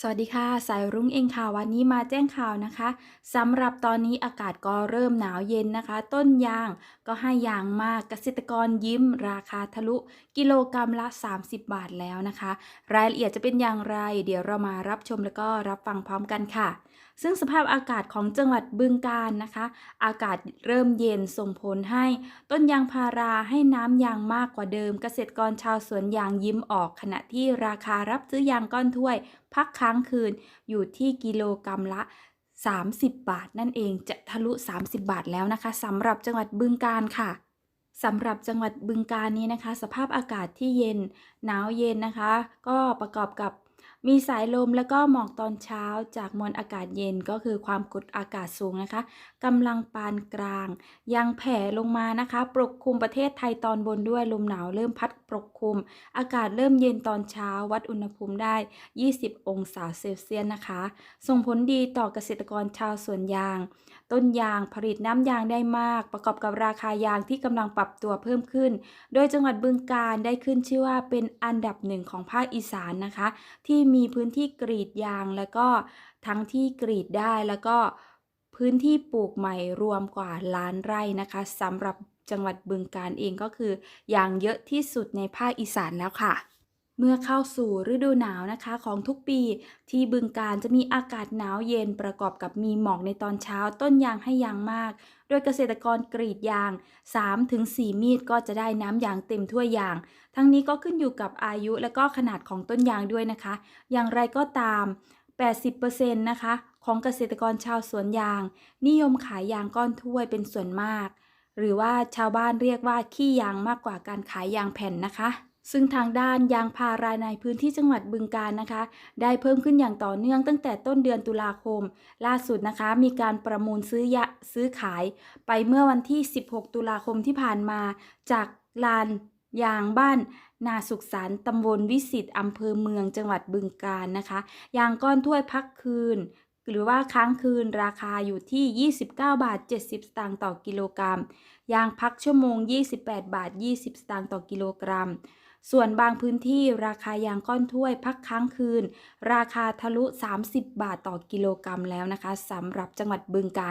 สวัสดีค่ะ สายรุ้งเองค่ะ วันนี้มาแจ้งข่าวนะคะสำหรับตอนนี้อากาศก็เริ่มหนาวเย็นนะคะ ต้นยางก็ให้ยางมากเกษตรกรยิ้ม ราคาทะลุ กิโลกรรัมละ 30 บาทแล้วนะคะ รายละเอียดจะเป็นอย่างไร เดี๋ยวเรามารับชมแล้วก็รับฟังพร้อมกันค่ะ ซึ่งสภาพอากาศของจังหวัดบึงกาฬนะคะ อากาศเริ่มเย็นส่งผลให้ต้นยางพาราให้น้ำยางมากกว่าเดิม เกษตรกรชาวสวนยางยิ้มออก ขณะที่ราคารับซื้อยางก้อนถ้วย พักค้างคืนอยู่ที่กิโลกรรัมละ 30 บาท นั่นเองจะทะลุ 30 บาทแล้วนะคะสำหรับจังหวัดบึงกาฬค่ะสำหรับจังหวัดบึงกาฬนี้นะคะ สภาพอากาศที่เย็นหนาวเย็นนะคะ ก็ประกอบกับ มีสายลมแล้วก็หมอกตอนเช้าจากมวลอากาศเย็นก็คือความกดอากาศสูงนะคะกำลังปานกลาง ยังแผ่ลงมานะคะ ปกคลุมประเทศไทยตอนบนด้วยลมหนาวเริ่มพัดปกคลุม อากาศเริ่มเย็นตอนเช้าวัดอุณหภูมิได้ 20 องศาเซลเซียสนะคะ ส่งผลดีต่อเกษตรกรชาวสวนยาง ต้นยางผลิตน้ำยางได้มาก ประกอบกับราคายางที่กำลังปรับตัวเพิ่มขึ้น โดยจังหวัดบึงกาฬได้ขึ้นชื่อว่าเป็นอันดับหนึ่งของภาคอีสานนะคะ ที่มีพื้นที่กรีดยางแล้วก็ทั้งที่กรีดได้แล้วก็พื้นที่ปลูกใหม่รวมกว่าล้านไร่นะคะสำหรับจังหวัดบึงการเองก็คือยางเยอะที่สุดในภาคอีสานแล้วค่ะ เมื่อเข้าสู่ฤดูหนาวนะคะของทุกปีที่บึงการจะมีอากาศหนาวเย็นประกอบกับมีหมอกในตอนเช้าต้นยางให้ยางมาก โดยเกษตรกรกรีดยาง 3-4 มีดก็จะได้น้ำยางเต็มถ้วยยาง ทั้งนี้ก็ขึ้นอยู่กับอายุและก็ขนาดของต้นยางด้วยนะคะ อย่างไรก็ตาม 80%นะคะของเกษตรกรชาวสวนยาง นิยมขายยางก้อนถ้วยเป็นส่วนมาก หรือว่าชาวบ้านเรียกว่าขี้ยางมากกว่าการขายยางแผ่นนะคะ ซึ่งทางด้านยางพาราในพื้นที่จังหวัดบึงกาฬนะคะ ได้เพิ่มขึ้นอย่างต่อเนื่องตั้งแต่ต้นเดือนตุลาคม ล่าสุดนะคะ มีการประมูลซื้อยะซื้อขาย ไปเมื่อวันที่ 16 ตุลาคมที่ผ่านมา จากลานยางบ้านนาสุขสันต์ตำบลวิสิตอำเภอเมืองจังหวัดบึงกาฬนะคะ ยางก้อนถ้วยพักคืน หรือว่าค้างคืนราคาอยู่ที่ 29 บาท 70 สตางค์ต่อกิโลกรัม ยางพักชั่วโมง 28 บาท 20 สตางค์ต่อกิโลกรัม ส่วนบางพื้นที่ราคายางก้อนถ้วยพักค้างคืน ราคาทะลุ 30 บาทต่อกิโลกรัมแล้วนะคะสำหรับจังหวัดบึงกาฬ